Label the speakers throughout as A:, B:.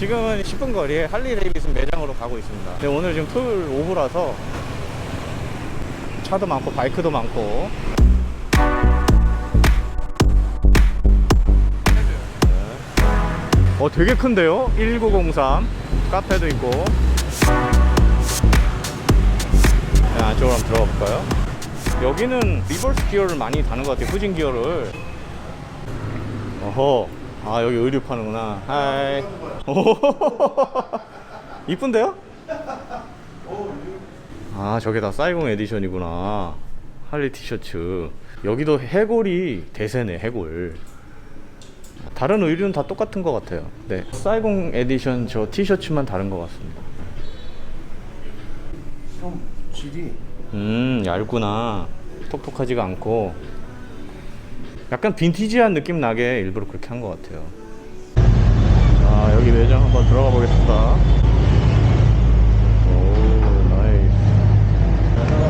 A: 지금은 10분 거리에 할리 데이비슨 매장으로 가고 있습니다. 근데 오늘 지금 토요일 오후라서 차도 많고 바이크도 많고 어 되게 큰데요? 1903 카페도 있고 네, 안쪽으로 한번 들어가 볼까요? 여기는 리버스 기어를 많이 다는 것 같아요 후진 기어를 어허 아 여기 의류 파는구나. 하이. 오. 이쁜데요? 아 저게 다 사이공 에디션이구나. 할리 티셔츠. 여기도 해골이 대세네 해골. 다른 의류는 다 똑같은 것 같아요. 네. 사이공 에디션 저 티셔츠만 다른 것 같습니다.
B: 좀 질이.
A: 음 얇구나. 톡톡하지가 않고 약간 빈티지한 느낌 나게 일부러 그렇게 한 것 같아요. 자 여기 매장 한번 들어가 보겠습니다. 오 나이스.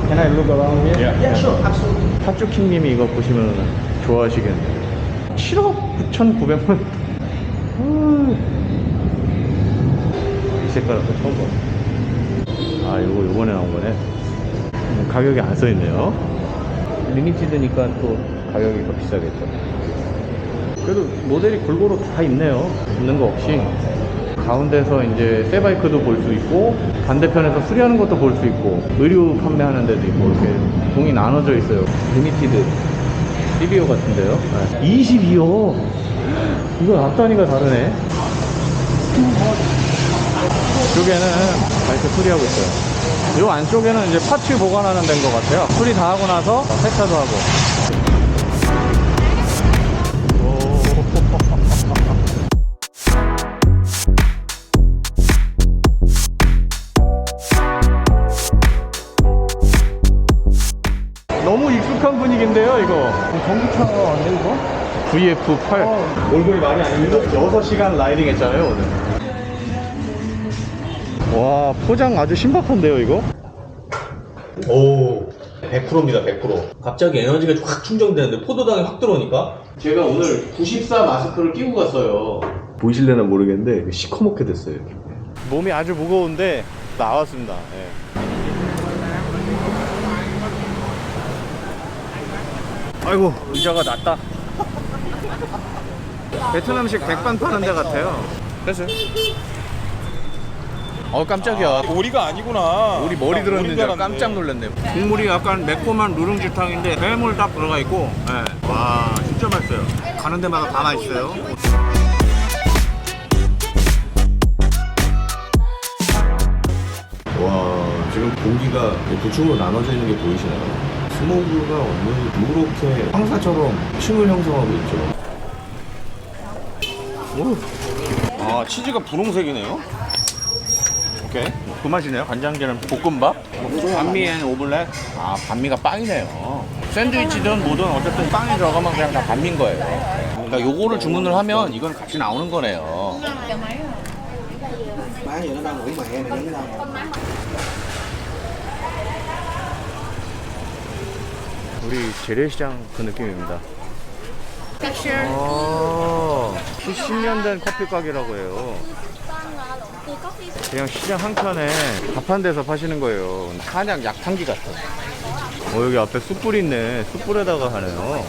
B: Can I look around here?
A: Yeah,
B: yeah sure, absolutely.
A: 팥죽킹님이 이거 보시면 좋아하시겠네요. 7억 9,900만. 이 색깔은 또 처음 봐. 아 요거 요번에 나온 거네. 음, 가격이 안 써있네요. 리미티드니까 또 가격이 더 비싸겠죠. 그래도 모델이 골고루 다 있네요. 있는 거 없이. 가운데서 이제 새바이크도 볼 수 있고 반대편에서 수리하는 것도 볼 수 있고 의류 판매하는 데도 있고 이렇게 공이 나눠져 있어요. 리미티드 CBO 같은데요. 22호 이거 앞단위가 다르네. 이쪽에는 바이크 수리하고 있어요. 이 안쪽에는 이제 파츠 보관하는 데인 것 같아요. 수리 다 하고 나서 세차도 하고 VF8.
B: 어.
A: 얼굴이 많이 안 힘들어? 6시간 라이딩 했잖아요, 오늘. 와, 포장 아주 신박한데요, 이거?
C: 오, 100%입니다, 100%. 갑자기 에너지가 확 충전되는데 포도당이 확 들어오니까
A: 제가 오늘 94 마스크를 끼고 갔어요.
C: 보이실래나 모르겠는데 시커멓게 됐어요.
A: 몸이 아주 무거운데 나왔습니다. 예. 아이고 의자가 낮다. 베트남식 백반 파는 데 같아요. 됐어요. 어 깜짝이야.
D: 오리가 아니구나.
A: 우리 머리
D: 나
A: 들었는 줄. 깜짝 놀랐네. 국물이 약간 매콤한 누룽지탕인데 해물 딱 들어가 있고, 예. 와 진짜 맛있어요. 가는 데마다 다 맛있어요.
C: 와, 지금 고기가 도축으로 나눠져 있는 게 보이시나요? 스모그가 오늘 누렇게 황사처럼 층을 형성하고 있죠.
A: 아 치즈가 분홍색이네요. 오케이 그 맛이네요. 간장게랑 볶음밥. 반미엔 오믈렛. 아 반미가 빵이네요. 샌드위치든 뭐든 어쨌든 빵이 들어가면 그냥 다 반미인 거예요. 그러니까 요거를 주문을 하면 이건 같이 나오는 거네요. 우리 재래시장 그 느낌입니다. 아, 70년 된 커피 가게라고 해요. 그냥 시장 한켠에 밥한 데서 파시는 거예요. 한약 약탕기 같아. 어, 여기 앞에 숯불 있네. 숯불에다가 하네요.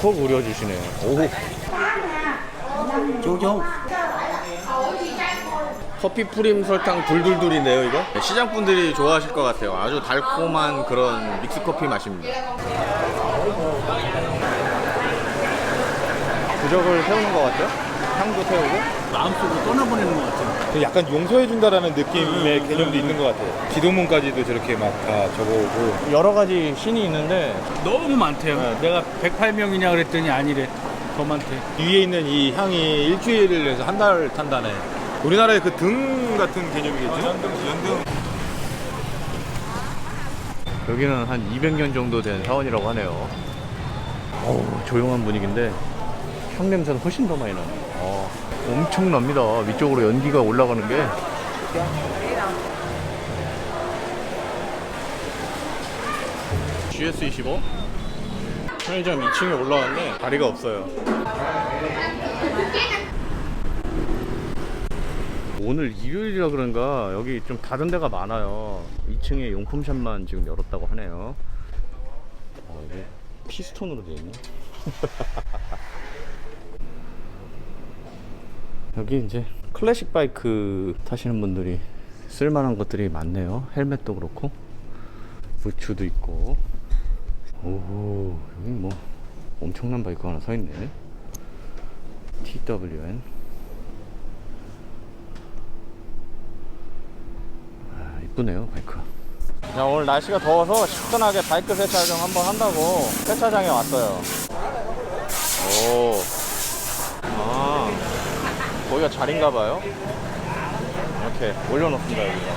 A: 콕 우려주시네요. 오.
B: Chú chú
A: 커피 프림 설탕 둘둘둘인데요, 이거? 네, 시장 분들이 좋아하실 것 같아요. 아주 달콤한 그런 믹스 커피 맛입니다. 부적을 세우는 것 같죠? 향도 세우고.
B: 마음속으로 떠나보내는 것 같아
D: 그 약간 용서해준다라는 느낌의 개념도 있는 것 같아요. 기도문까지도 저렇게 막 다 적어오고.
A: 여러 가지 신이 있는데
E: 너무 많대요.
A: 네.
E: 내가 108명이냐 그랬더니 아니래. 더 많대.
D: 위에 있는 이 향이 일주일을 해서 한 달 탄다네. 우리나라의 그 등 같은 개념이겠죠? 연등, 연등.
A: 여기는 한 200년 정도 된 사원이라고 하네요. 어우, 조용한 분위기인데 향 냄새는 훨씬 더 많이 나요. 어, 엄청납니다. 위쪽으로 연기가 올라가는 게. GS25 편의점 2층에 올라왔는데 자리가 없어요. 오늘 일요일이라 그런가 여기 좀 닫은 데가 많아요. 2층에 용품샵만 지금 열었다고 하네요. 어, 이게 피스톤으로 되어 있네. 여기 이제 클래식 바이크 타시는 분들이 쓸만한 것들이 많네요. 헬멧도 그렇고 부츠도 있고. 오 여기 뭐 엄청난 바이크 하나 서 있네. TWN. 아 이쁘네요 바이크. 자 오늘 날씨가 더워서 시원하게 바이크 세차 좀 한번 한다고 세차장에 왔어요. 오. 아. 거기가 자리인가 봐요. 이렇게 올려놓습니다, 여기가.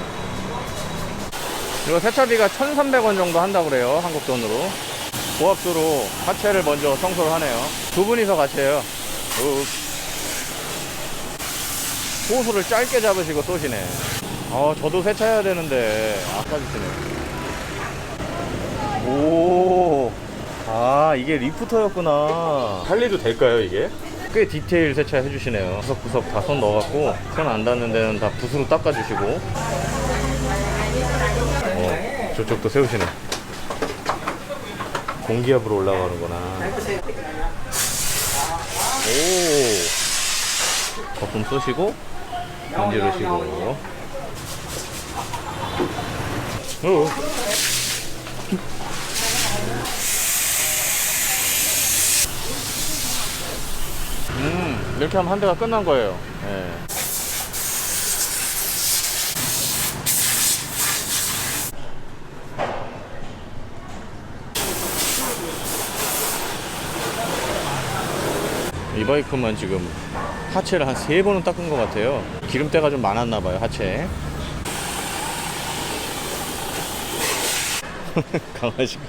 A: 이거 세차비가 1,300원 정도 한다고 그래요, 한국 돈으로. 고압수로 하체를 먼저 청소를 하네요. 두 분이서 같이 해요. 우. 호수를 짧게 잡으시고 쏘시네. 아, 저도 세차해야 되는데, 아까 주시네. 오. 아, 이게 리프터였구나. 관리도 될까요, 이게? 꽤 디테일 세차 해 주시네요. 구석구석 다 손 넣어갖고 손 안 닿는 데는 다 붓으로 닦아주시고. 어, 저쪽도 세우시네. 공기압으로 올라가는구나. 오, 거품 쏘시고 문지르시고. 어. 음, 이렇게 하면 한 대가 끝난 거예요. 예. 이 바이크만 지금 하체를 한 세 번은 닦은 것 같아요. 기름때가 좀 많았나 봐요, 하체 강아지가.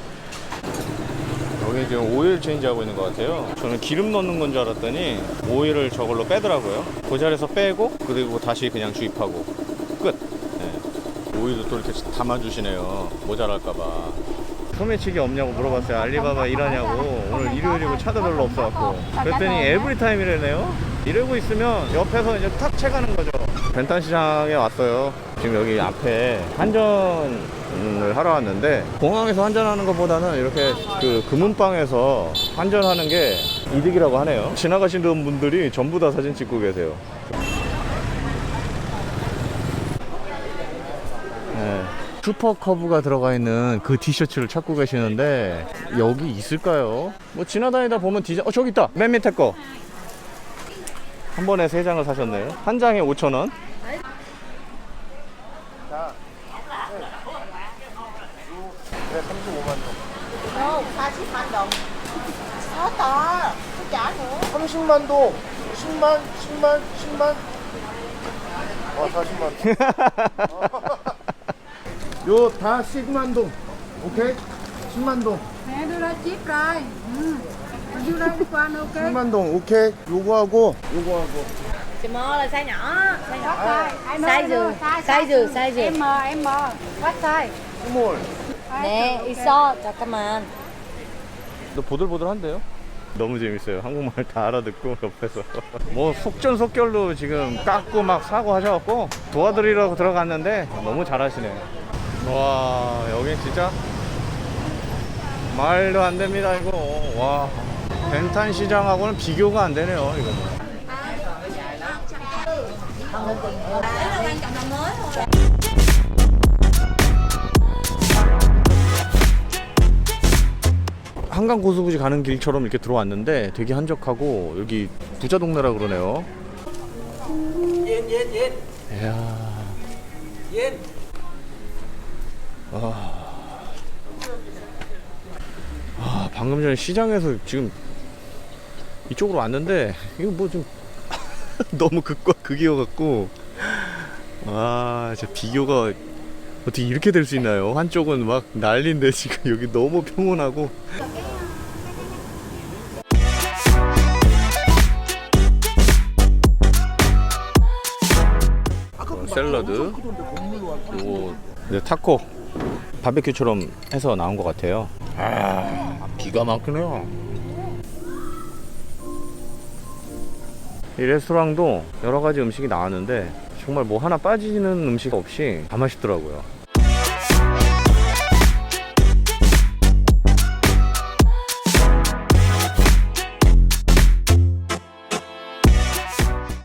A: 여기 지금 오일 체인지 하고 있는 것 같아요. 저는 기름 넣는 건 줄 알았더니 오일을 저걸로 빼더라고요. 그 자리에서 빼고 그리고 다시 그냥 주입하고 끝. 네. 오일도 또 이렇게 담아주시네요. 모자랄까봐. 소매치기 없냐고 물어봤어요. 알리바바 일하냐고. 오늘 일요일이고 차도 별로 없어갖고. 그랬더니 에브리타임 이래네요. 이러고 있으면 옆에서 이제 탁 채가는 거죠. 벤탄 시장에 왔어요. 지금 여기 앞에 한전을 하러 왔는데 공항에서 한전하는 것보다는 이렇게 그 금은방에서 한전하는 게 이득이라고 하네요. 지나가시는 분들이 전부 다 사진 찍고 계세요. 네. 슈퍼 커브가 들어가 있는 그 티셔츠를 찾고 계시는데 여기 있을까요? 뭐 지나다니다 보면 디자 어 저기 있다 맨 밑에 거 한 번에 세 장을 사셨네요 한 장에 5,000원
F: Đâu, 40만 đồng. Sao tỏ, tôi trả nữa.
B: 30만 동 10만 10만 10만 어 40만 요다 10만 동 오케이 10만 동
F: Mẹ đưa ra chip rồi. Ừ. Mình đưa ra đi qua nữa, ok.
B: 10만 동 오케이 요거하고 요거하고
G: Chị mơ là size nhỏ, size nhỏ.
F: Rồi, ai nói
G: Size
F: đưa
G: gì?
F: size,
G: Size gì? Size gì?
F: M, M. What size?
B: 스몰
G: Nè, iso, 잠깐만.
A: 너 보들보들한데요? 너무 재밌어요. 한국말 다 알아듣고 옆에서 뭐 속전속결로 지금 깎고 막 사고 하셔갖고 도와드리려고 들어갔는데 너무 잘하시네요. 와 여긴 진짜 말도 안 됩니다 이거. 와 벤탄 시장하고는 비교가 안 되네요 이거. 한강 고수부지 가는 길처럼 이렇게 들어왔는데 되게 한적하고 여기 부자 동네라 그러네요. 이야. 아. 아, 방금 전에 시장에서 지금 이쪽으로 왔는데 이거 뭐 좀 너무 극과 극이어 갖고 아, 진짜 비교가 어떻게 이렇게 될 수 있나요? 한쪽은 막 난리인데 지금 여기 너무 평온하고 어, 샐러드 요거 네, 타코 바베큐처럼 해서 나온 것 같아요 아 기가 막히네요. 이 레스토랑도 여러 가지 음식이 나왔는데 정말 뭐 하나 빠지는 음식 없이 다 맛있더라고요.